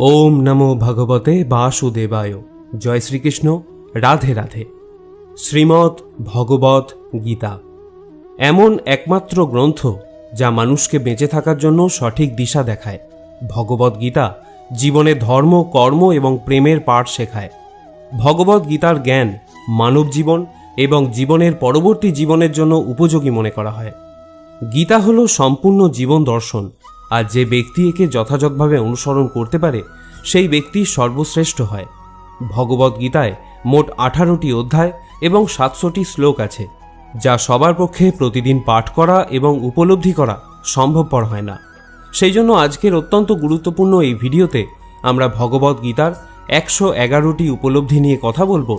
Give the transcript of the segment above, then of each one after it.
ওম নমো ভগবতে বাসুদেবায়। জয় শ্রীকৃষ্ণ। রাধে রাধে। শ্রীমৎ ভগবত গীতা। এমন একমাত্র গ্রন্থ যা মানুষকে বেঁচে থাকার জন্য সঠিক দিশা দেখায়। ভগবত গীতা জীবনে ধর্ম, কর্ম এবং প্রেমের পাঠ শেখায়। ভগবত গীতার জ্ঞান মানব জীবন এবং জীবনের পরবর্তী জীবনের জন্য উপযোগী মনে করা হয়। গীতা হল সম্পূর্ণ জীবন দর্শন। আর যে ব্যক্তি একে যথাযথভাবে অনুসরণ করতে পারে, সেই ব্যক্তি সর্বশ্রেষ্ঠ হয়। ভগবত গীতায় মোট আঠারোটি অধ্যায় এবং সাতশোটি শ্লোক আছে, যা সবার পক্ষে প্রতিদিন পাঠ করা এবং উপলব্ধি করা সম্ভবপর হয় না। সেই জন্য আজকের অত্যন্ত গুরুত্বপূর্ণ এই ভিডিওতে আমরা ভগবত গীতার একশো এগারোটি উপলব্ধি নিয়ে কথা বলব,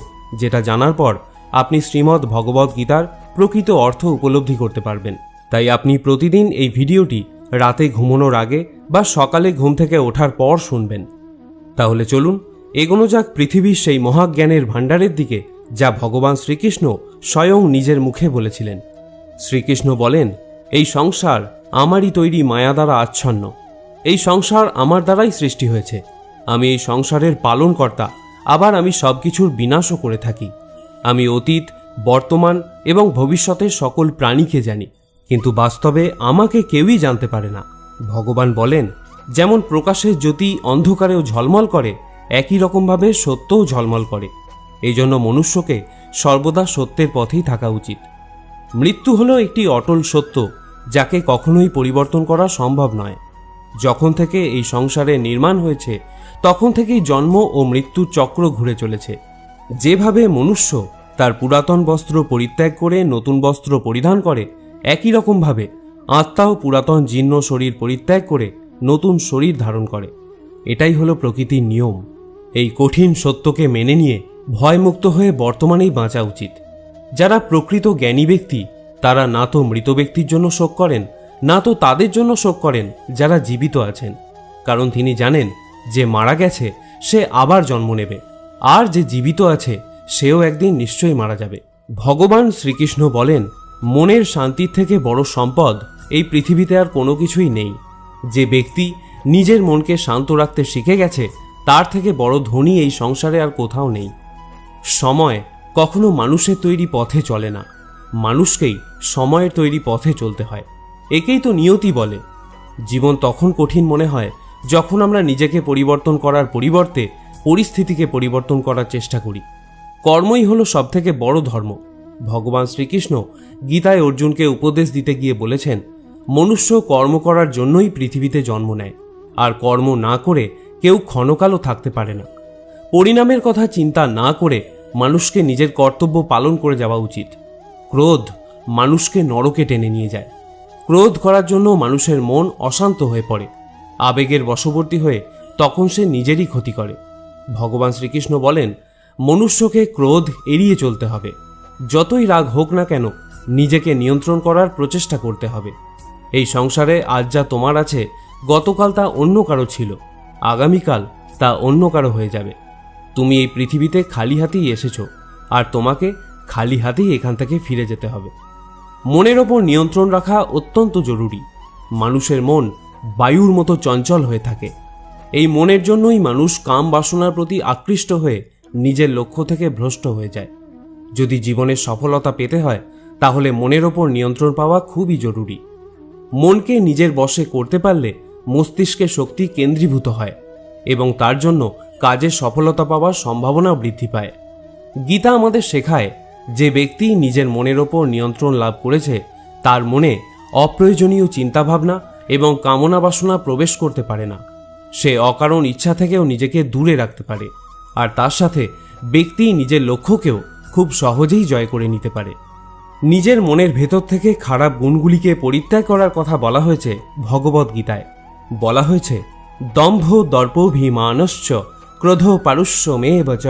যেটা জানার পর আপনি শ্রীমদ্ ভগবত গীতার প্রকৃত অর্থ উপলব্ধি করতে পারবেন। তাই আপনি প্রতিদিন এই ভিডিওটি রাতে ঘুমানোর আগে বা সকালে ঘুম থেকে ওঠার পর শুনবেন। তাহলে চলুন, এগোনো যাক পৃথিবীর সেই মহাজ্ঞানের ভাণ্ডারের দিকে, যা ভগবান শ্রীকৃষ্ণ স্বয়ং নিজের মুখে বলেছিলেন। শ্রীকৃষ্ণ বলেন, এই সংসার আমারই তৈরি মায়া দ্বারা আচ্ছন্ন। এই সংসার আমার দ্বারাই সৃষ্টি হয়েছে। আমি এই সংসারের পালনকর্তা। আবার আমি সব কিছুর বিনাশও করে থাকি। আমি অতীত, বর্তমান এবং ভবিষ্যতের সকল প্রাণীকে জানি। কিন্তু বাস্তবে আমাকে কেউই জানতে পারে না। ভগবান বলেন, যেমন প্রকাশের জ্যোতি অন্ধকারেও ঝলমল করে, একই রকমভাবে সত্যও ঝলমল করে। এই জন্য মনুষ্যকে সর্বদা সত্যের পথেই থাকা উচিত। মৃত্যু হলো একটি অটল সত্য, যাকে কখনোই পরিবর্তন করা সম্ভব নয়। যখন থেকে এই সংসারে নির্মাণ হয়েছে, তখন থেকেই জন্ম ও মৃত্যুর চক্র ঘুরে চলেছে। যেভাবে মনুষ্য তার পুরাতন বস্ত্র পরিত্যাগ করে নতুন বস্ত্র পরিধান করে একই রকমভাবে আত্মাও পুরাতন জীর্ণ শরীর পরিত্যাগ করে নতুন শরীর ধারণ করে। এটাই হলো প্রকৃতির নিয়ম। এই কঠিন সত্যকে মেনে নিয়ে ভয়মুক্ত হয়ে বর্তমানেই বাঁচা উচিত। যারা প্রকৃত জ্ঞানী ব্যক্তি, তারা না তো মৃত ব্যক্তির জন্য শোক করেন, না তো তাদের জন্য শোক করেন যারা জীবিত আছেন। কারণ তিনি জানেন, যে মারা গেছে, সে আবার জন্ম নেবে। আর যে জীবিত আছে, সেও একদিন নিশ্চয়ই মারা যাবে। ভগবান শ্রীকৃষ্ণ বলেন মনের শান্তির থেকে বড় সম্পদ এই পৃথিবীতে আর কোনো কিছুই নেই। যে ব্যক্তি নিজের মনকে শান্ত রাখতে শিখে গেছে, তার থেকে বড় ধনী এই সংসারে আর কোথাও নেই। সময় কখনো মানুষের তৈরি পথে চলে না। মানুষকেই সময়ের তৈরি পথে চলতে হয়। একেই তো নিয়তি বলে। জীবন তখন কঠিন মনে হয় যখন আমরা নিজেকে পরিবর্তন করার পরিবর্তে পরিস্থিতিকে পরিবর্তন করার চেষ্টা করি। কর্মই হলো সবথেকে বড় ধর্ম। ভগবান শ্রীকৃষ্ণ গীতায় অর্জুনকে উপদেশ দিতে গিয়ে বলেছেন, মনুষ্য কর্ম করার জন্যই পৃথিবীতে জন্ম নেয়, আর কর্ম না করে কেউ ক্ষণকালও থাকতে পারে না। পরিণামের কথা চিন্তা না করে মানুষকে নিজের কর্তব্য পালন করে যাওয়া উচিত। ক্রোধ মানুষকে নরকে টেনে নিয়ে যায়। ক্রোধ করার জন্য মানুষের মন অশান্ত হয়ে পড়ে, আবেগের বশবর্তী হয়ে তখন সে নিজেরই ক্ষতি করে। ভগবান শ্রীকৃষ্ণ বলেন, মনুষ্যকে ক্রোধ এড়িয়ে চলতে হবে। যতই রাগ হোক না কেন, নিজেকে নিয়ন্ত্রণ করার প্রচেষ্টা করতে হবে। এই সংসারে আজ যা তোমার আছে, গতকাল তা অন্য কারও ছিল, আগামীকাল তা অন্য কারও হয়ে যাবে। তুমি এই পৃথিবীতে খালি হাতেই এসেছ, আর তোমাকে খালি হাতেই এখান থেকে ফিরে যেতে হবে। মনের ওপর নিয়ন্ত্রণ রাখা অত্যন্ত জরুরি। মানুষের মন বায়ুর মতো চঞ্চল হয়ে থাকে। এই মনের জন্যই মানুষ কাম বাসনার প্রতি আকৃষ্ট হয়ে নিজের লক্ষ্য থেকে ভ্রষ্ট হয়ে যায়। যদি জীবনে সফলতা পেতে হয়, তাহলে মনের ওপর নিয়ন্ত্রণ পাওয়া খুবই জরুরি। মনকে নিজের বশে করতে পারলে মস্তিষ্কের শক্তি কেন্দ্রীভূত হয় এবং তার জন্য কাজে সফলতা পাওয়ার সম্ভাবনা বৃদ্ধি পায়। গীতা আমাদের শেখায় যে ব্যক্তি নিজের মনের ওপর নিয়ন্ত্রণ লাভ করেছে, তার মনে অপ্রয়োজনীয় চিন্তাভাবনা এবং কামনা বাসনা প্রবেশ করতে পারে না। সে অকারণ ইচ্ছা থেকেও নিজেকে দূরে রাখতে পারে। আর তার সাথে ব্যক্তি নিজের লক্ষ্যকেও খুব সহজেই জয় করে নিতে পারে। নিজের মনের ভেতর থেকে খারাপ গুণগুলিকে পরিত্যাগ করার কথা বলা হয়েছে ভগবত গীতায়। বলা হয়েছে, দম্ভ দর্পভিমানশ্চ, ক্রোধ পারুষ্য মেব চ,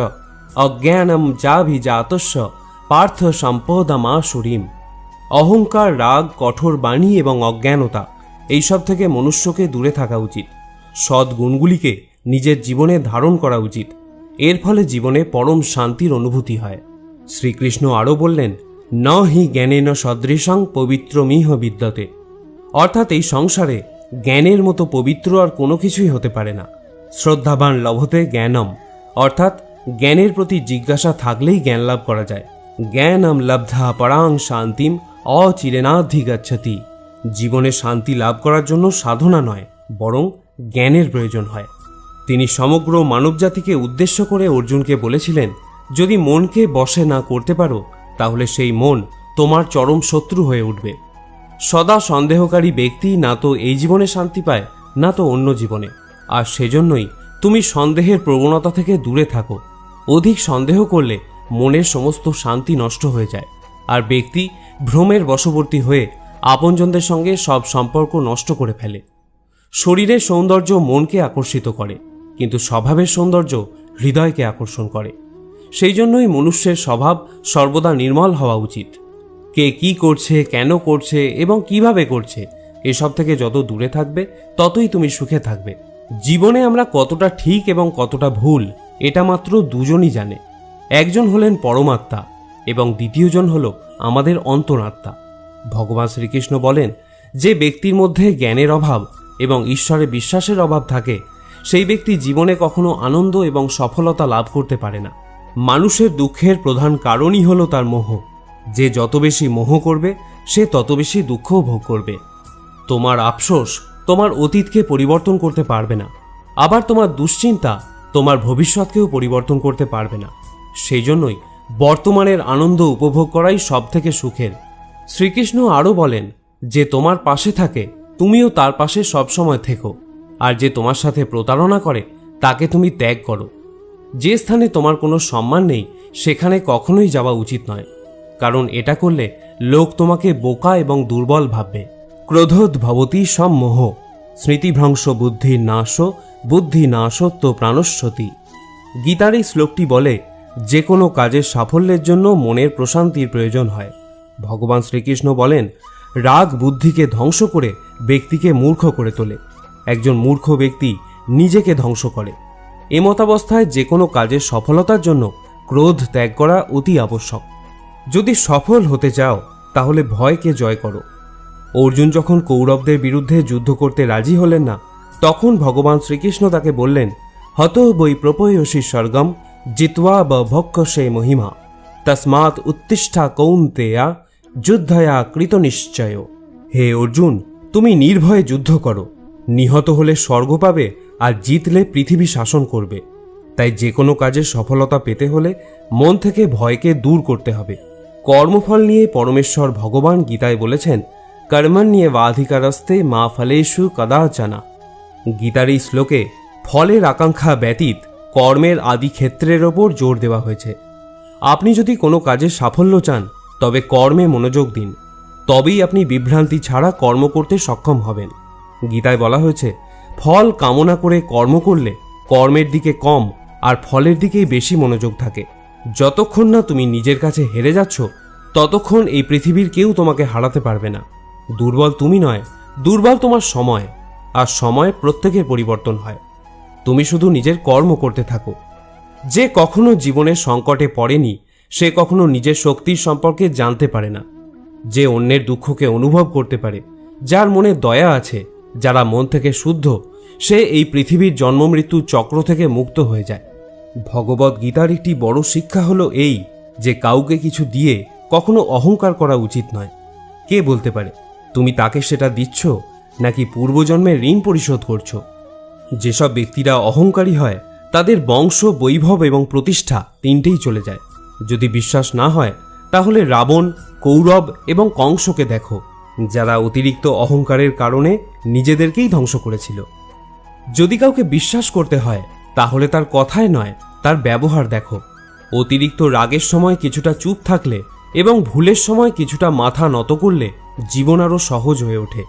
অজ্ঞানম যা ভি চাভিজাতস্য পার্থ সম্পদমাসুরীম। অহংকার, রাগ, কঠোর বাণী এবং অজ্ঞানতা, এইসব থেকে মনুষ্যকে দূরে থাকা উচিত। সৎ গুণগুলিকে নিজের জীবনে ধারণ করা উচিত। এর ফলে জীবনে পরম শান্তির অনুভূতি হয়। শ্রীকৃষ্ণ আরও বললেন, ন হি জ্ঞানেন সদৃশং পবিত্রমিহ বিদ্যতে। অর্থাৎ এই সংসারে জ্ঞানের মতো পবিত্র আর কোনো কিছুই হতে পারে না। শ্রদ্ধাবান লভতে জ্ঞানম, অর্থাৎ জ্ঞানের প্রতি জিজ্ঞাসা থাকলেই জ্ঞান লাভ করা যায়। জ্ঞানম লব্ধা পরাং শান্তিম অচিরেনাধিগচ্ছতি জীবনে শান্তি লাভ করার জন্য সাধনা নয়, বরং জ্ঞানের প্রয়োজন হয়। তিনি সমগ্র মানবজাতিকে উদ্দেশ্য করে অর্জুনকে বলেছিলেন যদি মনকে বশে না করতে পারো, তাহলে সেই মন তোমার চরম শত্রু হয়ে উঠবে। সদা সন্দেহকারী ব্যক্তি না তো এই জীবনে শান্তি পায়, না তো অন্য জীবনে। আর সেজন্যই তুমি সন্দেহের প্রবণতা থেকে দূরে থাকো। অধিক সন্দেহ করলে মনের সমস্ত শান্তি নষ্ট হয়ে যায়। আর ব্যক্তি ভ্রমের বশবর্তী হয়ে আপনজনদের সঙ্গে সব সম্পর্ক নষ্ট করে ফেলে। শরীরের সৌন্দর্য মনকে আকর্ষিত করে, কিন্তু স্বভাবের সৌন্দর্য হৃদয়কে আকর্ষণ করে। সেই জন্যই মনুষ্যের স্বভাব সর্বদা নির্মল হওয়া উচিত। কে কি করছে, কেন করছে এবং কীভাবে করছে, এসব থেকে যত দূরে থাকবে, ততই তুমি সুখে থাকবে। জীবনে আমরা কতটা ঠিক এবং কতটা ভুল, এটা মাত্র দুজনই জানে। একজন হলেন পরমাত্মা এবং দ্বিতীয়জন হল আমাদের অন্তরাত্মা। ভগবান শ্রীকৃষ্ণ বলেন, যে ব্যক্তির মধ্যে জ্ঞানের অভাব এবং ঈশ্বরে বিশ্বাসের অভাব থাকে, সেই ব্যক্তি জীবনে কখনো আনন্দ এবং সফলতা লাভ করতে পারে না। মানুষের দুঃখের প্রধান কারণই হলো তার মোহ। যে যত বেশি মোহ করবে, সে তত বেশি দুঃখও ভোগ করবে। তোমার আফসোস তোমার অতীতকে পরিবর্তন করতে পারবে না। আবার তোমার দুশ্চিন্তা তোমার ভবিষ্যৎকেও পরিবর্তন করতে পারবে না। সেই জন্যই বর্তমানের আনন্দ উপভোগ করাই সব থেকে সুখের। শ্রীকৃষ্ণ আরও বলেন, যে তোমার পাশে থাকে, তুমিও তার পাশে সবসময় থেকো। আর যে তোমার সাথে প্রতারণা করে, তাকে তুমি ত্যাগ করো। যে স্থানে তোমার কোনো সম্মান নেই, সেখানে কখনোই যাওয়া উচিত নয়। কারণ এটা করলে লোক তোমাকে বোকা এবং দুর্বল ভাববে। ক্রোধোদ্ভবতী সম্মোহ স্মৃতিভ্রংশ বুদ্ধি নাশ, বুদ্ধি নাশত্ব প্রাণস্বতী গীতার এই শ্লোকটি বলে, যে কোনো কাজের সাফল্যের জন্য মনের প্রশান্তির প্রয়োজন হয়। ভগবান শ্রীকৃষ্ণ বলেন, রাগ বুদ্ধিকে ধ্বংস করে ব্যক্তিকে মূর্খ করে তোলে। একজন মূর্খ ব্যক্তি নিজেকে ধ্বংস করে। এমতাবস্থায় যে কোনো কাজের সফলতার জন্য ক্রোধ ত্যাগ করা অতি আবশ্যক। যদি সফল হতে চাও, তাহলে ভয়কে জয় করো। অর্জুন যখন কৌরবদের বিরুদ্ধে যুদ্ধ করতে রাজি হলেন না, তখন ভগবান শ্রীকৃষ্ণ তাকে বললেন, হত বৈ প্রপয়সী স্বর্গম জিতওয়া বা ভক্ষ সে মহিমা। তসমাৎ উত্তিষ্ঠা কৌন্তেয়া যুদ্ধয়া কৃত নিশ্চয়। হে অর্জুন, তুমি নির্ভয়ে যুদ্ধ করো। নিহত হলে স্বর্গ পাবে আর জিতলে পৃথিবী শাসন করবে। তাই যে কোনো কাজে সফলতা পেতে হলে মন থেকে ভয়কে দূর করতে হবে। কর্মফল নিয়ে পরমেশ্বর ভগবান গীতায় বলেছেন কর্মণ নিয়ে বাধিকারস্তে মা ফলেষু কদাচনা। গীতার এই শ্লোকে ফলের আকাঙ্ক্ষা ব্যতীত কর্মের আদি ক্ষেত্রের ওপর জোর দেওয়া হয়েছে। আপনি যদি কোনো কাজে সাফল্য চান, তবে কর্মে মনোযোগ দিন। তবেই আপনি বিভ্রান্তি ছাড়া কর্ম করতে সক্ষম হবেন। গীতায় বলা হয়েছে ফল কামনা করে কর্ম করলে কর্মের দিকে কম আর ফলের দিকেই বেশি মনোযোগ থাকে। যতক্ষণ না তুমি নিজের কাছে হেরে যাচ্ছ, ততক্ষণ এই পৃথিবীর কেউ তোমাকে হারাতে পারবে না। দুর্বল তুমি নয়, দুর্বল তোমার সময়, আর সময় প্রত্যেকের পরিবর্তন হয়। তুমি শুধু নিজের কর্ম করতে থাকো। যে কখনো জীবনের সংকটে পড়েনি, সে কখনো নিজের শক্তির সম্পর্কে জানতে পারে না। যে অন্যের দুঃখকে অনুভব করতে পারে, যার মনে দয়া আছে যারা মন থেকে শুদ্ধ, সে এই পৃথিবীর জন্ম মৃত্যু চক্র থেকে মুক্ত হয়ে যায়। ভগবত গীতার একটি বড় শিক্ষা হলো এই যে কাউকে কিছু দিয়ে কখনো অহংকার করা উচিত নয়। কে বলতে পারে, তুমি তাকে সেটা দিচ্ছ নাকি পূর্বজন্মের ঋণ পরিশোধ করছ? যেসব ব্যক্তিরা অহংকারী হয়, তাদের বংশ, বৈভব এবং প্রতিষ্ঠা তিনটেই চলে যায়। যদি বিশ্বাস না হয়, তাহলে রাবণ, কৌরব এবং কংসকে দেখো, যারা অতিরিক্ত অহংকারের কারণে নিজেদেরকেই ধ্বংস করেছিল। যদি কাউকে বিশ্বাস করতে হয়, তাহলে তার কথায় নয়, তার ব্যবহার দেখো। অতিরিক্ত রাগের সময় কিছুটা চুপ থাকলে এবং ভুলের সময় কিছুটা মাথা নত করলে জীবন আরও সহজ হয়ে ওঠে।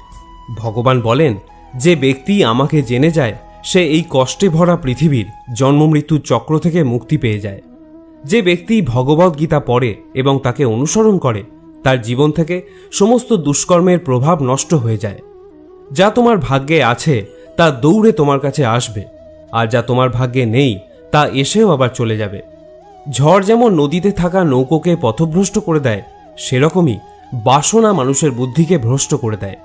ভগবান বলেন, যে ব্যক্তি আমাকে জেনে যায়, সে এই কষ্টে ভরা পৃথিবীর জন্মমৃত্যুর চক্র থেকে মুক্তি পেয়ে যায়। যে ব্যক্তি ভগবদ গীতা পড়ে এবং তাকে অনুসরণ করে, তার জীবন থেকে সমস্ত দুষ্কর্মের প্রভাব নষ্ট হয়ে যায়। যা তোমার ভাগ্যে আছে, তা দৌড়ে তোমার কাছে আসবে। আর যা তোমার ভাগ্যে নেই, তা এসেও আবার চলে যাবে। ঝড় যেমন নদীতে থাকা নৌকোকে পথভ্রষ্ট করে দেয়, সেরকমই বাসনা মানুষের বুদ্ধিকে ভ্রষ্ট করে দেয়।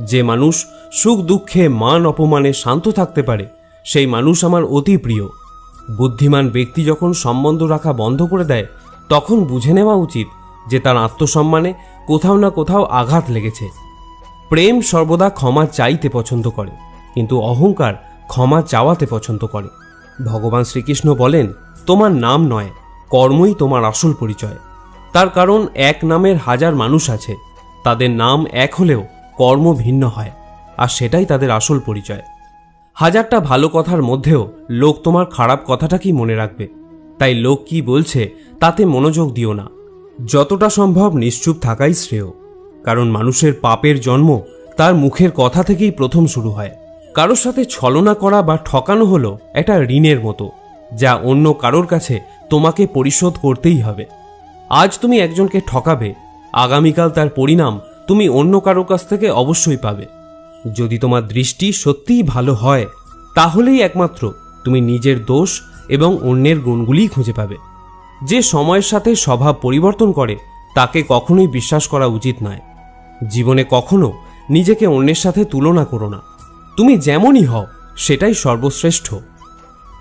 যে মানুষ সুখ দুঃখে মান অপমানে শান্ত থাকতে পারে, সেই মানুষ আমার অতি প্রিয়। বুদ্ধিমান ব্যক্তি যখন সম্বন্ধ রাখা বন্ধ করে দেয়, তখন বুঝে নেওয়া উচিত যে তার আত্মসম্মানে কোথাও না কোথাও আঘাত লেগেছে। প্রেম সর্বদা ক্ষমা চাইতে পছন্দ করে, কিন্তু অহংকার ক্ষমা চাওয়াতে পছন্দ করে। ভগবান শ্রীকৃষ্ণ বলেন, তোমার নাম নয়, কর্মই তোমার আসল পরিচয়। তার কারণ এক নামের হাজার মানুষ আছে, তাদের নাম এক হলেও কর্ম ভিন্ন হয়, আর সেটাই তাদের আসল পরিচয়। হাজারটা ভালো কথার মধ্যেও লোক তোমার খারাপ কথাটা কি মনে রাখবে? তাই লোক কি বলছে তাতে মনোযোগ দিও না। যতটা সম্ভব নিশ্চুপ থাকাই শ্রেয়। কারণ মানুষের পাপের জন্ম তার মুখের কথা থেকেই প্রথম শুরু হয়। কারোর সাথে ছলনা করা বা ঠকানো হলো একটা ঋণের মতো, যা অন্য কারোর কাছে তোমাকে পরিশোধ করতেই হবে। আজ তুমি একজনকে ঠকাবে, আগামীকাল তার পরিণাম তুমি অন্য কারোর কাছ থেকে অবশ্যই পাবে। যদি তোমার দৃষ্টি সত্যিই ভালো হয়, তাহলেই একমাত্র তুমি নিজের দোষ এবং অন্যের গুণগুলিই খুঁজে পাবে। যে সময়ের সাথে স্বভাব পরিবর্তন করে, তাকে কখনোই বিশ্বাস করা উচিত নয়। জীবনে কখনো নিজেকে অন্যের সাথে তুলনা করো না। তুমি যেমনই হও, সেটাই সর্বশ্রেষ্ঠ।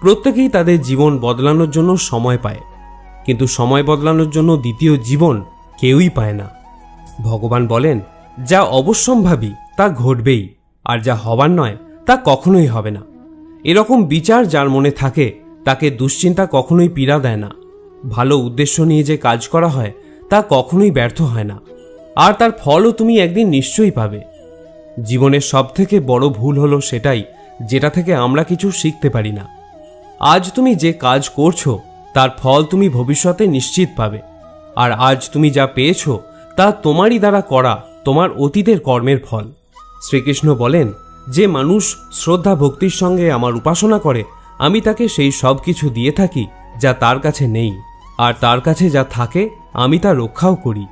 প্রত্যেকেই তাদের জীবন বদলানোর জন্য সময় পায়, কিন্তু সময় বদলানোর জন্য দ্বিতীয় জীবন কেউই পায় না। ভগবান বলেন, যা অবশ্যম্ভাবী, তা ঘটবেই, আর যা হবার নয়, তা কখনোই হবে না। এরকম বিচার যার মনে থাকে, তাকে দুশ্চিন্তা কখনোই পীড়া দেয় না। ভালো উদ্দেশ্য নিয়ে যে কাজ করা হয়, তা কখনোই ব্যর্থ হয় না। আর তার ফলও তুমি একদিন নিশ্চয়ই পাবে। জীবনের সবথেকে বড় ভুল হলো সেটাই, যেটা থেকে আমরা কিছু শিখতে পারি না। আজ তুমি যে কাজ করছ, তার ফল তুমি ভবিষ্যতে নিশ্চিত পাবে। আর আজ তুমি যা পেয়েছ, তা তোমারই দ্বারা করা তোমার অতীতের কর্মের ফল। শ্রীকৃষ্ণ বলেন, যে মানুষ শ্রদ্ধা ভক্তির সঙ্গে আমার উপাসনা করে, আমি তাকে সেই সব কিছু দিয়ে থাকি যা তার কাছে নেই। আর তার কাছে যা থাকে, আমি তা রক্ষাও করি।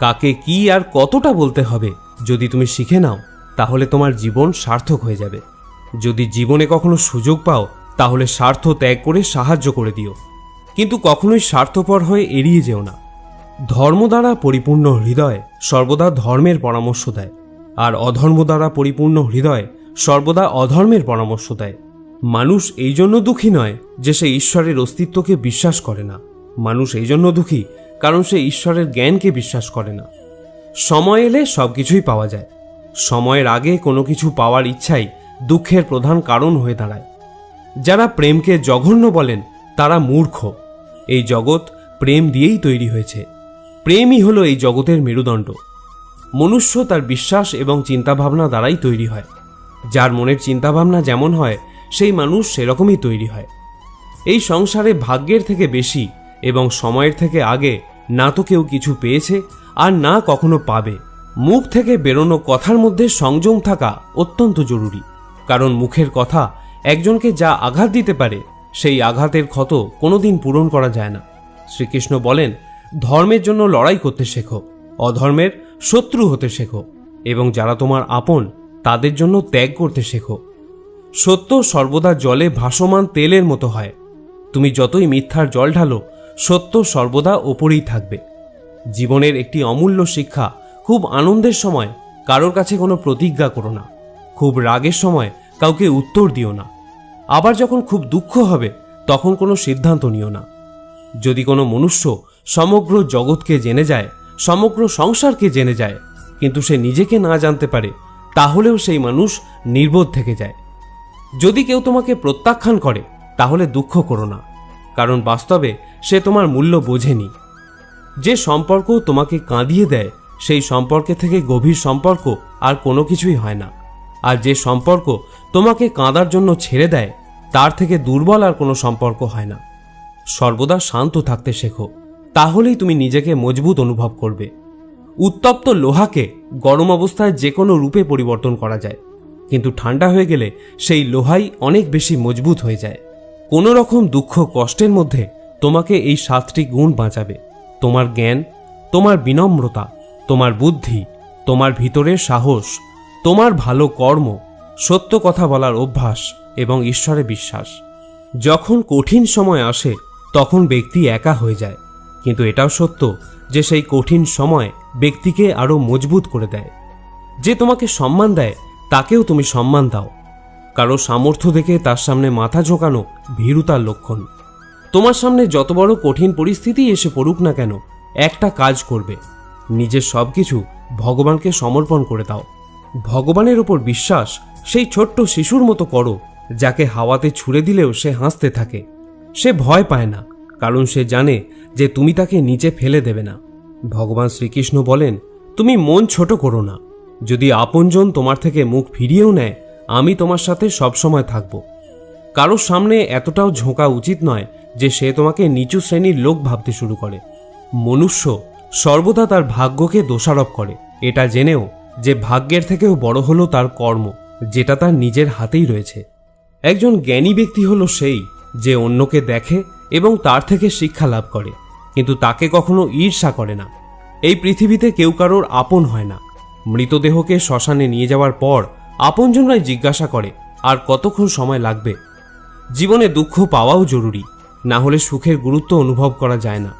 কাকে কি আর কতটা বলতে হবে? যদি তুমি শিখে নাও, তাহলে তোমার জীবন সার্থক হয়ে যাবে। যদি জীবনে কখনো সুযোগ পাও, তাহলে স্বার্থ ত্যাগ করে সাহায্য করে দিও। কিন্তু কখনোই স্বার্থপর হয়ে এড়িয়ে যেও না। ধর্ম দ্বারা পরিপূর্ণ হৃদয় সর্বদা ধর্মের পরামর্শ দেয়, আর অধর্ম দ্বারা পরিপূর্ণ হৃদয় সর্বদা অধর্মের পরামর্শ দেয়। মানুষ এই জন্য দুঃখী নয় যে সে ঈশ্বরের অস্তিত্বকে বিশ্বাস করে না। মানুষ এই জন্য দুঃখী কারণ সে ঈশ্বরের জ্ঞানকে বিশ্বাস করে না। সময় এলে সব কিছুই পাওয়া যায়। সময়ের আগে কোনো কিছু পাওয়ার ইচ্ছাই দুঃখের প্রধান কারণ হয়ে দাঁড়ায়। যারা প্রেমকে জঘন্য বলেন, তারা মূর্খ। এই জগৎ প্রেম দিয়েই তৈরি হয়েছে। প্রেমই হলো এই জগতের মেরুদণ্ড। মনুষ্য তার বিশ্বাস এবং চিন্তাভাবনা দ্বারাই তৈরি হয়। যার মনের চিন্তাভাবনা যেমন হয়, সেই মানুষ সেরকমই তৈরি হয়। এই সংসারে ভাগ্যের থেকে বেশি এবং সময়ের থেকে আগে না তো কেউ কিছু পেয়েছে আর না কখনো পাবে। মুখ থেকে বেরোনো কথার মধ্যে সংযম থাকা অত্যন্ত জরুরি। কারণ মুখের কথা একজনকে যা আঘাত দিতে পারে, সেই আঘাতের ক্ষত কোনোদিন পূরণ করা যায় না। শ্রীকৃষ্ণ বলেন, ধর্মের জন্য লড়াই করতে শেখো, অধর্মের শত্রু হতে শেখো, এবং যারা তোমার আপন, তাদের জন্য ত্যাগ করতে শেখো। সত্য সর্বদা জলে ভাসমান তেলের মতো হয়। তুমি যতই মিথ্যার জল ঢালো সত্য সর্বদা ওপরেই থাকবে। জীবনের একটি অমূল্য শিক্ষা খুব আনন্দের সময় কারোর কাছে কোনো প্রতিজ্ঞা করো না। খুব রাগের সময় কাউকে উত্তর দিও না। আবার যখন খুব দুঃখ হবে, তখন কোনো সিদ্ধান্ত নিও না। যদি কোনো মনুষ্য সমগ্র জগৎকে জেনে যায়, সমগ্র সংসারকে জেনে যায়, কিন্তু সে নিজেকে না জানতে পারে, তাহলেও সেই মানুষ নির্বোধ থেকে যায়। যদি কেউ তোমাকে প্রত্যাখ্যান করে, তাহলে দুঃখ করো না। কারণ বাস্তবে সে তোমার মূল্য বোঝেনি। যে সম্পর্ক তোমাকে কাঁদিয়ে দেয়, সেই সম্পর্কে থেকে গভীর সম্পর্ক আর কোনো কিছুই হয় না। আর যে সম্পর্ক তোমাকে কাঁদার জন্য ছেড়ে দেয়, তার থেকে দুর্বল আর কোনো সম্পর্ক হয় না। সর্বদা শান্ত থাকতে শেখো, তাহলেই তুমি নিজেকে মজবুত অনুভব করবে। উত্তপ্ত লোহাকে গরম অবস্থায় যে কোনো রূপে পরিবর্তন করা যায়, কিন্তু ঠান্ডা হয়ে গেলে সেই লোহাই অনেক বেশি মজবুত হয়ে যায়। কোনো রকম দুঃখ কষ্টের মধ্যে তোমাকে এই সাতটি গুণ বাঁচাবে। তোমার জ্ঞান, তোমার বিনম্রতা, তোমার বুদ্ধি, তোমার ভিতরের সাহস, তোমার ভালো কর্ম, সত্য কথা বলার অভ্যাস এবং ঈশ্বরে বিশ্বাস। যখন কঠিন সময় আসে, তখন ব্যক্তি একা হয়ে যায়। কিন্তু এটাও সত্য যে সেই কঠিন সময় ব্যক্তিকে আরও মজবুত করে দেয়। যে তোমাকে সম্মান দেয়, তাকেও তুমি সম্মান দাও। কারও সামর্থ্য দেখে তার সামনে মাথা ঝোঁকানো ভীরুতার লক্ষণ। তোমার সামনে যত বড় কঠিন পরিস্থিতি এসে পড়ুক না কেন, একটা কাজ করবে। নিজের সব কিছু ভগবানকে সমর্পণ করে দাও। ভগবানের ওপর বিশ্বাস সেই ছোট্ট শিশুর মতো করো, যাকে হাওয়াতে ছুড়ে দিলেও সে হাসতে থাকে। সে ভয় পায় না, কারণ সে জানে যে তুমি তাকে নিচে ফেলে দেবে না। ভগবান শ্রীকৃষ্ণ বলেন, তুমি মন ছোট করো না। যদি আপনজন তোমার থেকে মুখ ফিরিয়েও নেয় আমি তোমার সাথে সবসময় থাকব। কারোর সামনে এতটাও ঝোঁকা উচিত নয় যে সে তোমাকে নিচু শ্রেণির লোক ভাবতে শুরু করে। মনুষ্য সর্বদা তার ভাগ্যকে দোষারোপ করে। এটা জেনেও যে ভাগ্যের থেকেও বড় হলো তার কর্ম, যেটা তার নিজের হাতেই রয়েছে। একজন জ্ঞানী ব্যক্তি হলো সেই যে অন্যকে দেখে এবং তার থেকে শিক্ষা লাভ করে, কিন্তু তাকে কখনো ঈর্ষা করে না। এই পৃথিবীতে কেউ কারোর আপন হয় না। মৃতদেহকে শ্মশানে নিয়ে যাওয়ার পর আপনজনরাই জিজ্ঞাসা করে, আর কতক্ষণ সময় লাগবে? জীবনে দুঃখ পাওয়াও জরুরি, না হলে সুখের গুরুত্ব অনুভব করা যায় না।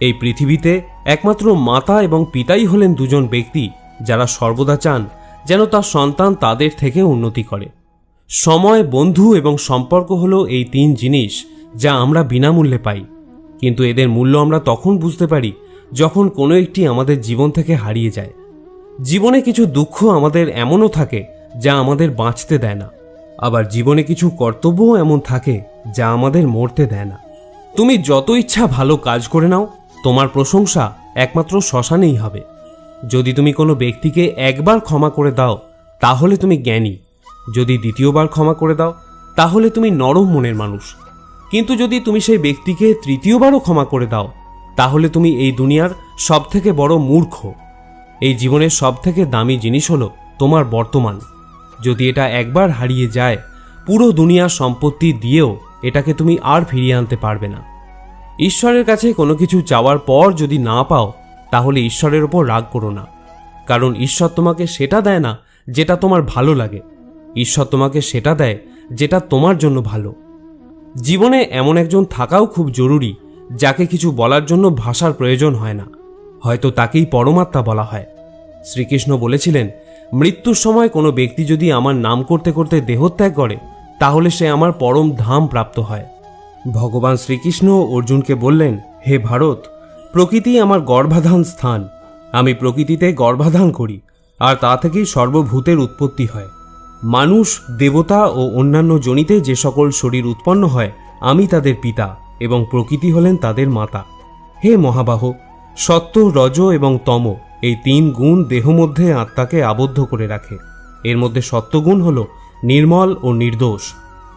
এই পৃথিবীতে একমাত্র মাতা এবং পিতাই হলেন দুজন ব্যক্তি যারা সর্বদা চান যেন তার সন্তান তাদের থেকে উন্নতি করে। সময়, বন্ধু এবং সম্পর্ক হলো এই তিন জিনিস যা আমরা বিনামূল্যে পাই। কিন্তু এদের মূল্য আমরা তখন বুঝতে পারি যখন কোনো একটি আমাদের জীবন থেকে হারিয়ে যায়। জীবনে কিছু দুঃখ আমাদের এমনও থাকে যা আমাদের বাঁচতে দেয় না। আবার জীবনে কিছু কর্তব্যও এমন থাকে যা আমাদের মরতে দেয় না। তুমি যত ইচ্ছা ভালো কাজ করে নাও, তোমার প্রশংসা একমাত্র শ্মশানেই হবে। যদি তুমি কোনো ব্যক্তিকে একবার ক্ষমা করে দাও, তাহলে তুমি জ্ঞানী। যদি দ্বিতীয়বার ক্ষমা করে দাও, তাহলে তুমি নরম মনের মানুষ। কিন্তু যদি তুমি সেই ব্যক্তিকে তৃতীয়বারও ক্ষমা করে দাও, তাহলে তুমি এই দুনিয়ার সবথেকে বড় মূর্খ। এই জীবনের সবথেকে দামি জিনিস হলো তোমার বর্তমান। যদি এটা একবার হারিয়ে যায়, পুরো দুনিয়ার সম্পত্তি দিয়েও এটাকে তুমি আর ফিরিয়ে আনতে পারবে না। ঈশ্বরের কাছে কোনো কিছু চাওয়ার পর যদি না পাও, তাহলে ঈশ্বরের ওপর রাগ করো না। কারণ ঈশ্বর তোমাকে সেটা দেয় না যেটা তোমার ভালো লাগে। ঈশ্বর তোমাকে সেটা দেয় যেটা তোমার জন্য ভালো। জীবনে এমন একজন থাকাও খুব জরুরি, যাকে কিছু বলার জন্য ভাষার প্রয়োজন হয় না। হয়তো তাকেই পরমাত্মা বলা হয়। শ্রীকৃষ্ণ বলেছিলেন মৃত্যুর সময় কোনো ব্যক্তি যদি আমার নাম করতে করতে দেহত্যাগ করে, তাহলে সে আমার পরম ধাম প্রাপ্ত হয়। ভগবান শ্রীকৃষ্ণ অর্জুনকে বললেন, হে ভারত প্রকৃতি আমার গর্ভাধান স্থান। আমি প্রকৃতিতে গর্ভাধান করি, আর তা থেকেই সর্বভূতের উৎপত্তি হয়। মানুষ, দেবতা ও অন্যান্য জনিতে যে সকল শরীর উৎপন্ন হয়, আমি তাদের পিতা এবং প্রকৃতি হলেন তাদের মাতা। হে মহাবাহ, সত্য, রজ এবং তম এই তিন গুণ দেহ মধ্যে আত্মাকে আবদ্ধ করে রাখে। এর মধ্যে সত্যগুণ হল নির্মল ও নির্দোষ।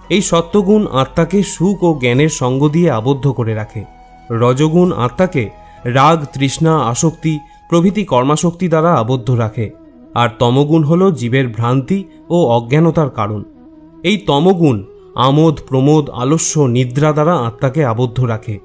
এই সত্যগুণ আত্মাকে সুখ ও জ্ঞানের সঙ্গ দিয়ে আবদ্ধ করে রাখে। রজগুণ আত্মাকে রাগ, তৃষ্ণা, আসক্তি, প্রভৃতি কর্মাশক্তি দ্বারা আবদ্ধ রাখে। আর তমগুণ হল জীবের ভ্রান্তি ও অজ্ঞানতার কারণ। এই তমগুণ আমোদ, প্রমোদ, আলস্য, নিদ্রা দ্বারা আত্মাকে আবদ্ধ রাখে।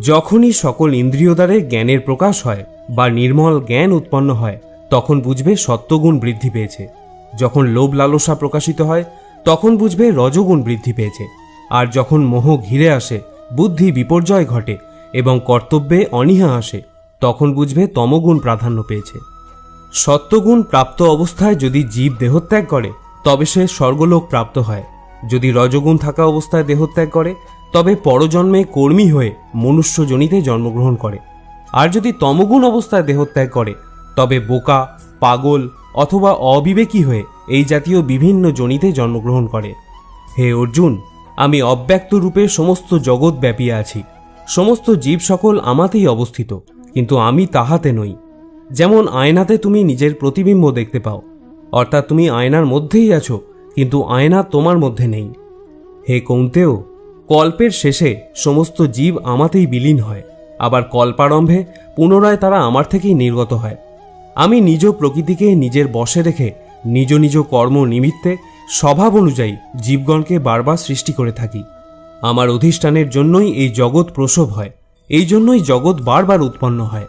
যখনই সকল ইন্দ্রিয় দ্বারে জ্ঞানের প্রকাশ হয় বা নির্মল জ্ঞান উৎপন্ন হয়, তখন বুঝবে সত্যগুণ বৃদ্ধি পেয়েছে। যখন লোভ লালসা প্রকাশিত হয়, তখন বুঝবে রজগুণ বৃদ্ধি পেয়েছে। আর যখন মোহ ঘিরে আসে, বুদ্ধি বিপর্যয় ঘটে এবং কর্তব্যে অনীহা আসে, তখন বুঝবে তমগুণ প্রাধান্য পেয়েছে। সত্যগুণ প্রাপ্ত অবস্থায় যদি জীব দেহত্যাগ করে, তবে সে স্বর্গলোক প্রাপ্ত হয়। যদি রজগুণ থাকা অবস্থায় দেহত্যাগ করে তবে পরজন্মে কর্মী হয়ে মনুষ্যজনিতে জন্মগ্রহণ করে। আর যদি তমগুণ অবস্থায় দেহত্যাগ করে, তবে বোকা, পাগল অথবা অবিবেকী হয়ে এই জাতীয় বিভিন্ন জনিতে জন্মগ্রহণ করে। হে অর্জুন, আমি অব্যক্ত রূপে সমস্ত জগৎ ব্যাপী আছি। সমস্ত জীব সকল আমাতেই অবস্থিত, কিন্তু আমি তাহাতে নই। যেমন আয়নাতে তুমি নিজের প্রতিবিম্ব দেখতে পাও, অর্থাৎ তুমি আয়নার মধ্যেই আছো, কিন্তু আয়না তোমার মধ্যে নেই। হে কৌন্তেও কল্পের শেষে সমস্ত জীব আমাতেই বিলীন হয়, আবার কল্পারম্ভে পুনরায় তারা আমার থেকেই নির্গত হয়। আমি নিজ প্রকৃতিকে নিজের বশে রেখে নিজ নিজ কর্ম নিমিত্তে স্বভাব অনুযায়ী জীবগণকে বারবার সৃষ্টি করে থাকি। আমার অধিষ্ঠানের জন্যই এই জগৎ প্রসব হয়, এই জন্যই জগৎ বারবার উৎপন্ন হয়।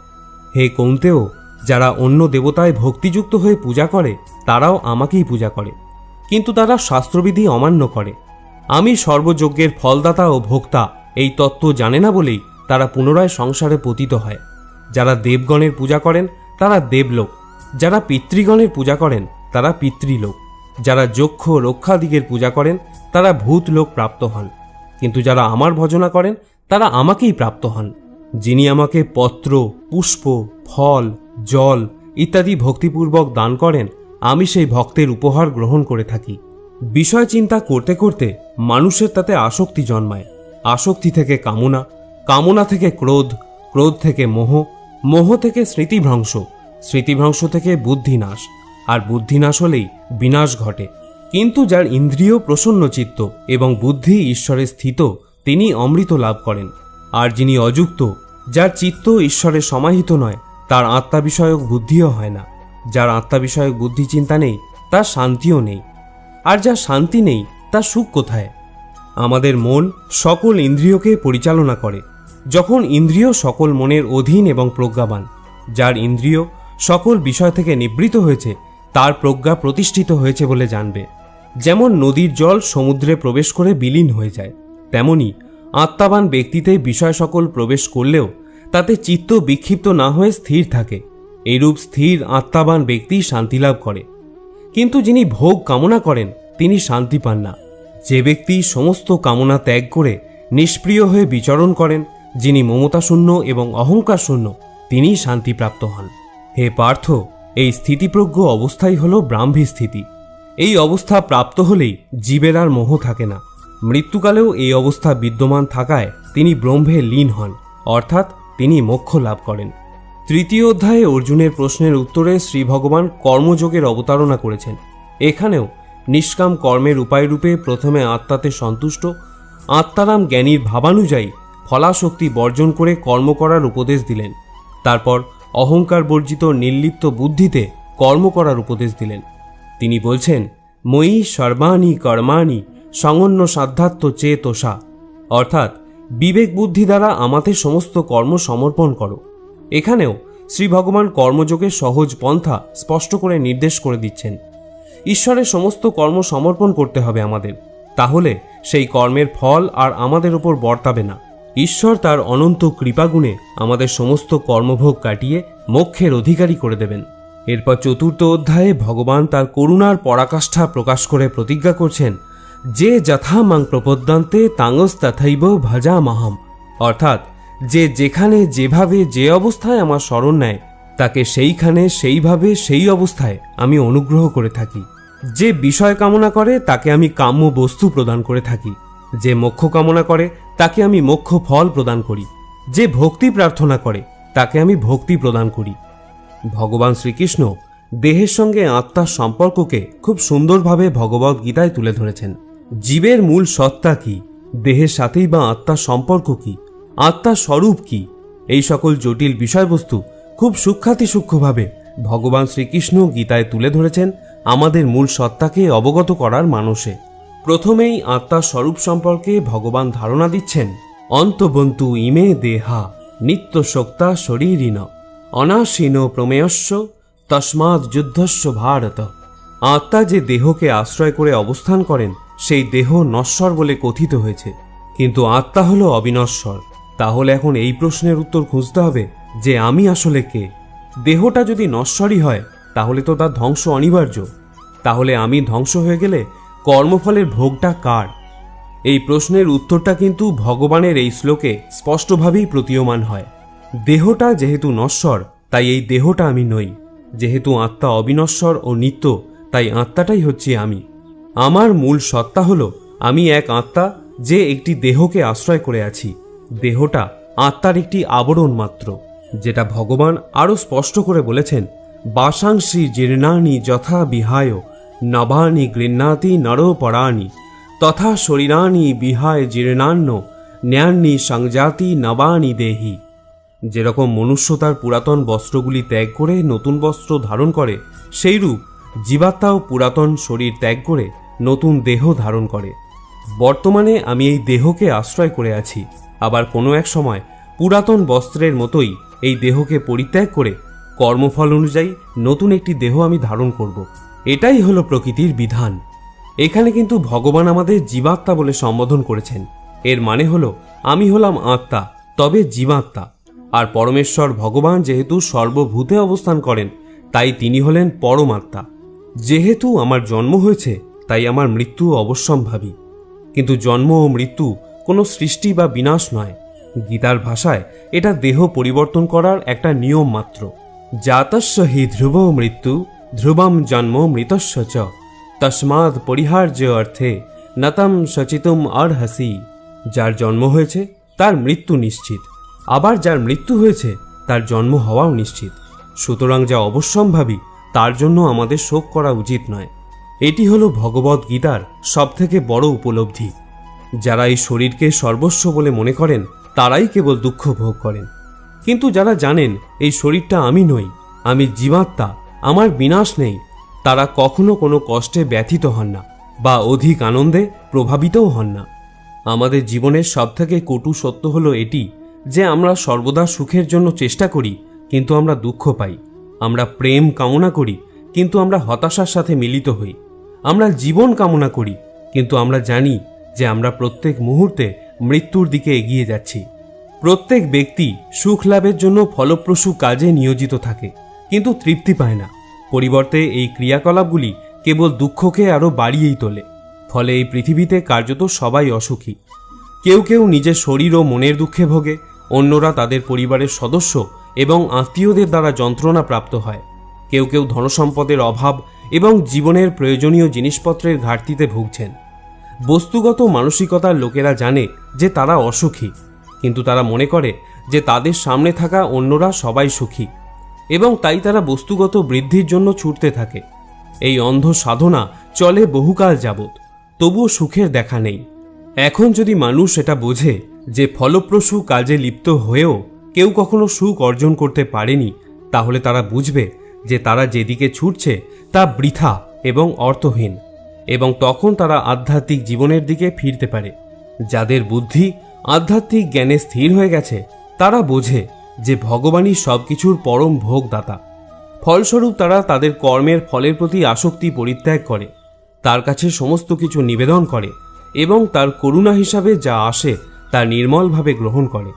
হে কৌন্তেও, যারা অন্য দেবতায় ভক্তিযুক্ত হয়ে পূজা করে, তারাও আমাকেই পূজা করে। কিন্তু তারা শাস্ত্রবিধি অমান্য করে। আমি সর্বযজ্ঞের ফলদাতা ও ভোক্তা, এই তত্ত্ব জানে না বলেই তারা পুনরায় সংসারে পতিত হয়। যারা দেবগণের পূজা করেন, তারা দেবলোক। যারা পিতৃগণের পূজা করেন, তারা পিতৃলোক। যারা যক্ষ রক্ষাদিগের পূজা করেন, তারা ভূত লোক প্রাপ্ত হন। কিন্তু যারা আমার ভজনা করেন, তারা আমাকেই প্রাপ্ত হন। যিনি আমাকে পত্র, পুষ্প, ফল, জল ইত্যাদি ভক্তিপূর্বক দান করেন, আমি সেই ভক্তের উপহার গ্রহণ করে থাকি। বিষয় চিন্তা করতে করতে মানুষের তাতে আসক্তি জন্মায়। আসক্তি থেকে কামনা কামনা থেকে ক্রোধ ক্রোধ থেকে মোহ মোহ থেকে স্মৃতিভ্রংশ স্মৃতিভ্রংশ থেকে বুদ্ধিনাশ। আর বুদ্ধিনাশ হলেই বিনাশ ঘটে। কিন্তু যার ইন্দ্রিয় প্রসন্ন চিত্ত এবং বুদ্ধি ঈশ্বরে স্থিত, তিনি অমৃত লাভ করেন। আর যিনি অযুক্ত, যার চিত্ত ঈশ্বরে সমাহিত নয়, তার আত্মা বিষয়ক বুদ্ধিও হয় না। যার আত্মা বিষয়ক বুদ্ধি চিন্তা নেই, তার শান্তিও নেই। আর যার শান্তি নেই তার সুখ কোথায়? আমাদের মন সকল ইন্দ্রিয়কে পরিচালনা করে। যখন ইন্দ্রিয় সকল মনের অধীন এবং প্রজ্ঞাবান, যার ইন্দ্রিয় সকল বিষয় থেকে নিবৃত হয়েছে, তার প্রজ্ঞা প্রতিষ্ঠিত হয়েছে বলে জানবে। যেমন নদীর জল সমুদ্রে প্রবেশ করে বিলীন হয়ে যায়, তেমনি আত্মাবান ব্যক্তিতে বিষয় সকল প্রবেশ করলেও তাতে চিত্ত বিক্ষিপ্ত না হয়ে স্থির থাকে। এরূপ স্থির আত্মাবান ব্যক্তি শান্তি লাভ করে। কিন্তু যিনি ভোগ কামনা করেন তিনি শান্তি পান না। যে ব্যক্তি সমস্ত কামনা ত্যাগ করে নিষ্প্রিয় হয়ে বিচরণ করেন, যিনি মমতাশূন্য এবং অহংকার শূন্য তিনিই শান্তিপ্রাপ্ত হন। হে পার্থ, এই স্থিতিপ্রজ্ঞ অবস্থাই হল ব্রাহ্মী স্থিতি। এই অবস্থা প্রাপ্ত হলেই জীবের আর মোহ থাকে না। মৃত্যুকালেও এই অবস্থা বিদ্যমান থাকায় তিনি ব্রহ্মে লীন হন, অর্থাৎ তিনি মোক্ষ লাভ করেন। তৃতীয় অধ্যায়ে অর্জুনের প্রশ্নের উত্তরে শ্রী ভগবান কর্মযোগের অবতারণা করেছেন। এখানেও নিষ্কাম কর্মের উপায়রূপে প্রথমে আত্মাতে সন্তুষ্ট। আত্মারাম জ্ঞানীর ভাবানুযায়ী ফলাশক্তি বর্জন করে কর্ম করার উপদেশ দিলেন। তারপর অহংকার বর্জিত নির্লিপ্ত বুদ্ধিতে কর্ম করার উপদেশ দিলেন। তিনি বলছেন মই সর্বাণী কর্মাণি সংন্য সাধ্যাত্ম চেতসা। অর্থাৎ, বিবেক বুদ্ধি দ্বারা আমাদের সমস্ত কর্ম সমর্পণ করো। এখানেও শ্রী ভগবান কর্মযোগের সহজ পন্থা স্পষ্ট করে নির্দেশ করে দিচ্ছেন। ঈশ্বরের সমস্ত কর্ম সমর্পণ করতে হবে আমাদের, তাহলে সেই কর্মের ফল আর আমাদের ওপর বর্তাবে না। ঈশ্বর তার অনন্ত কৃপাগুণে আমাদের সমস্ত কর্মভোগ কাটিয়ে মোক্ষের অধিকারী করে দেবেন। এরপর চতুর্থ অধ্যায়ে ভগবান তার করুণার পরাকাষ্ঠা প্রকাশ করে প্রতিজ্ঞা করছেন, যে যথা মাং প্রপদ্যান্তে তাঙ্গস তথাইব ভজা মাহাম অর্থাৎ, যে যেখানে যেভাবে যে অবস্থায় আমার স্মরণ নেয় তাকে সেইখানে, সেইভাবে, সেই অবস্থায় আমি অনুগ্রহ করে থাকি। যে বিষয় কামনা করে, তাকে আমি কাম্য বস্তু প্রদান করে থাকি। যে মোক্ষ কামনা করে, তাকে আমি মোক্ষ ফল প্রদান করি। যে ভক্তি প্রার্থনা করে, তাকে আমি ভক্তি প্রদান করি। ভগবান শ্রীকৃষ্ণ দেহের সঙ্গে আত্মার সম্পর্ককে খুব সুন্দরভাবে ভগবত গীতায় তুলে ধরেছেন। জীবের মূল সত্তা কি? দেহের সাথেই বা আত্মার সম্পর্ক কি? আত্মার স্বরূপ কি? এই সকল জটিল বিষয়বস্তু খুব সূক্ষাতি সূক্ষ্মভাবে ভগবান শ্রীকৃষ্ণ গীতায় তুলে ধরেছেন আমাদের মূল সত্তাকে অবগত করার মানুষে। প্রথমেই আত্মার স্বরূপ সম্পর্কে ভগবান ধারণা দিচ্ছেন, অন্তবন্তু ইমে দেহা নিত্য শক্তা শরীরিন অনাসীন প্রমেয়স্য তস্মাৎ যুদ্ধস্য ভারত। আত্মা যে দেহকে আশ্রয় করে অবস্থান করেন, সেই দেহ নশ্বর বলে কথিত হয়েছে। কিন্তু আত্মা হল অবিনশ্বর। তাহলে এখন এই প্রশ্নের উত্তর খুঁজতে হবে। যে আমি আসলে কে? দেহটা যদি নশ্বরই হয়, তাহলে তো তার ধ্বংস অনিবার্য। তাহলে আমি ধ্বংস হয়ে গেলে কর্মফলের ভোগটা কার? এই প্রশ্নের উত্তরটা কিন্তু ভগবানের এই শ্লোকে স্পষ্টভাবেই প্রতীয়মান হয়। দেহটা যেহেতু নশ্বর, তাই এই দেহটা আমি নই। যেহেতু আত্মা অবিনশ্বর ও নিত্য, তাই আত্মাটাই হচ্ছে আমি। আমার মূল সত্তা হল, আমি এক আত্মা যে একটি দেহকে আশ্রয় করে আছি। দেহটা আত্মার একটি আবরণ মাত্র। যেটা ভগবান আরও স্পষ্ট করে বলেছেন বাসাংশী জীর্ণানি যথা বিহায় নবানি গৃহ্ণাতি নরপরাণি, তথা শরীরানি বিহায় জীর্ণান্ন ন্যান্নি সংজাতি নবানি দেহি। যেরকম মনুষ্য তার পুরাতন বস্ত্রগুলি ত্যাগ করে নতুন বস্ত্র ধারণ করে, সেইরূপ জীবাত্মাও পুরাতন শরীর ত্যাগ করে নতুন দেহ ধারণ করে। বর্তমানে আমি এই দেহকে আশ্রয় করে আছি। আবার কোনো এক সময় পুরাতন বস্ত্রের মতোই এই দেহকে পরিত্যাগ করে কর্মফল অনুযায়ী নতুন একটি দেহ আমি ধারণ করব। এটাই হলো প্রকৃতির বিধান। এখানে কিন্তু ভগবান আমাদের জীবাত্মা বলে সম্বোধন করেছেন। এর মানে হলো, আমি হলাম আত্মা, তবে জীবাত্মা। আর পরমেশ্বর ভগবান যেহেতু সর্বভূতে অবস্থান করেন, তাই তিনি হলেন পরমাত্মা। যেহেতু আমার জন্ম হয়েছে, তাই আমার মৃত্যু অবশ্যম্ভাবী। কিন্তু জন্ম ও মৃত্যু কোনো সৃষ্টি বা বিনাশ নয়। গীতার ভাষায় এটা দেহ পরিবর্তন করার একটা নিয়ম মাত্র। জাতস্য হি ধ্রুব মৃত্যু, ধ্রুবম জন্ম মৃতস্য চ। তস্মাদ পরিহার্য অর্থে নতম সচিতুম অর্হসি। যার জন্ম হয়েছে, তার মৃত্যু নিশ্চিত। আবার যার মৃত্যু হয়েছে, তার জন্ম হওয়াও নিশ্চিত। সুতরাং যা অবশ্যম্ভাবী, তার জন্য আমাদের শোক করা উচিত নয়। এটি হলো ভগবত গীতার সবথেকে বড় উপলব্ধি। যারা এই শরীরকে সর্বস্ব বলে মনে করেন তারাই কেবল দুঃখ ভোগ করেন। কিন্তু যারা জানেন, এই শরীরটা আমি নই, আমি জীবাত্মা, আমার বিনাশ নেই, তারা কখনো কোনো কষ্টে ব্যথিত হন না, বা অধিক আনন্দে প্রভাবিতও হন না। আমাদের জীবনের সবথেকে কটু সত্য হলো এটি, যে আমরা সর্বদা সুখের জন্য চেষ্টা করি, কিন্তু আমরা দুঃখ পাই। আমরা প্রেম কামনা করি, কিন্তু আমরা হতাশার সাথে মিলিত হই। আমরা জীবন কামনা করি, কিন্তু আমরা জানি যে আমরা প্রত্যেক মুহূর্তে মৃত্যুর দিকে এগিয়ে যাচ্ছি। প্রত্যেক ব্যক্তি সুখ লাভের জন্য ফলপ্রসূ কাজে নিয়োজিত থাকে, কিন্তু তৃপ্তি পায় না। পরিবর্তে এই ক্রিয়াকলাপগুলি কেবল দুঃখকে আরও বাড়িয়েই তোলে, ফলে এই পৃথিবীতে কার্যত সবাই অসুখী। কেউ কেউ নিজের শরীর ও মনের দুঃখে ভোগে, অন্যরা তাদের পরিবারের সদস্য এবং আত্মীয়দের দ্বারা যন্ত্রণা প্রাপ্ত হয়। কেউ কেউ ধনসম্পদের অভাব এবং জীবনের প্রয়োজনীয় জিনিসপত্রের ঘাটতিতে ভুগছেন। বস্তুগত মানসিকতার লোকেরা জানে যে তারা অসুখী, কিন্তু তারা মনে করে যে তাদের সামনে থাকা অন্যরা সবাই সুখী এবং তাই তারা বস্তুগত বৃদ্ধির জন্য ছুটতে থাকে। এই অন্ধ সাধনা চলে বহুকাল যাবৎ, তবুও সুখের দেখা নেই। এখন যদি মানুষ এটা বোঝে যে ফলপ্রসূ কাজে লিপ্ত হয়েও কেউ কখনো সুখ অর্জন করতে পারেনি, তাহলে তারা বুঝবে যে তারা যেদিকে ছুটছে তা বৃথা এবং অর্থহীন। এবং তখন তারা আধ্যাত্মিক জীবনের দিকে ফিরতে পারে। যাদের বুদ্ধি আধ্যাত্মিক জ্ঞানে স্থির হয়ে গেছে, তারা বোঝে যে ভগবানই সবকিছুর পরম ভোগদাতা। ফলস্বরূপ তারা তাদের কর্মের ফলের প্রতি আসক্তি পরিত্যাগ করে, তার কাছে সমস্ত কিছু নিবেদন করে এবং তার করুণা হিসাবে যা আসে তা নির্মলভাবে গ্রহণ করে।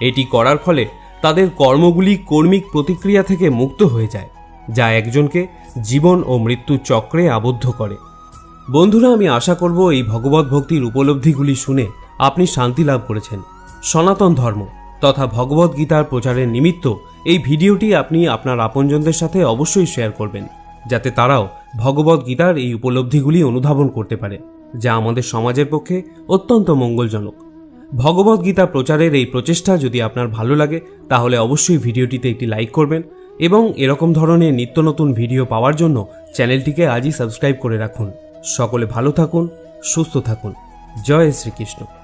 এটি করার ফলে তাদের কর্মগুলি কর্মিক প্রতিক্রিয়া থেকে মুক্ত হয়ে যায়, যা একজনকে জীবন ও মৃত্যু চক্রে আবদ্ধ করে। বন্ধুরা, আমি আশা করব এই ভগবত ভক্তির উপলব্ধিগুলি শুনে আপনি শান্তি লাভ করেছেন। সনাতন ধর্ম তথা ভগবত গীতার প্রচারের নিমিত্ত এই ভিডিওটি আপনি আপনার আপনজনদের সাথে অবশ্যই শেয়ার করবেন, যাতে তারাও ভগবত গীতার এই উপলব্ধিগুলি অনুধাবন করতে পারে, যা আমাদের সমাজের পক্ষে অত্যন্ত মঙ্গলজনক। ভগবত গীতা প্রচারের এই প্রচেষ্টা যদি আপনার ভালো লাগে, তাহলে অবশ্যই ভিডিওটিতে একটি লাইক করবেন এবং এরকম ধরনের নিত্য নতুন ভিডিও পাওয়ার জন্য চ্যানেলটিকে আজই সাবস্ক্রাইব করে রাখুন। সকলে ভালো থাকুন সুস্থ থাকুন। জয় শ্রীকৃষ্ণ।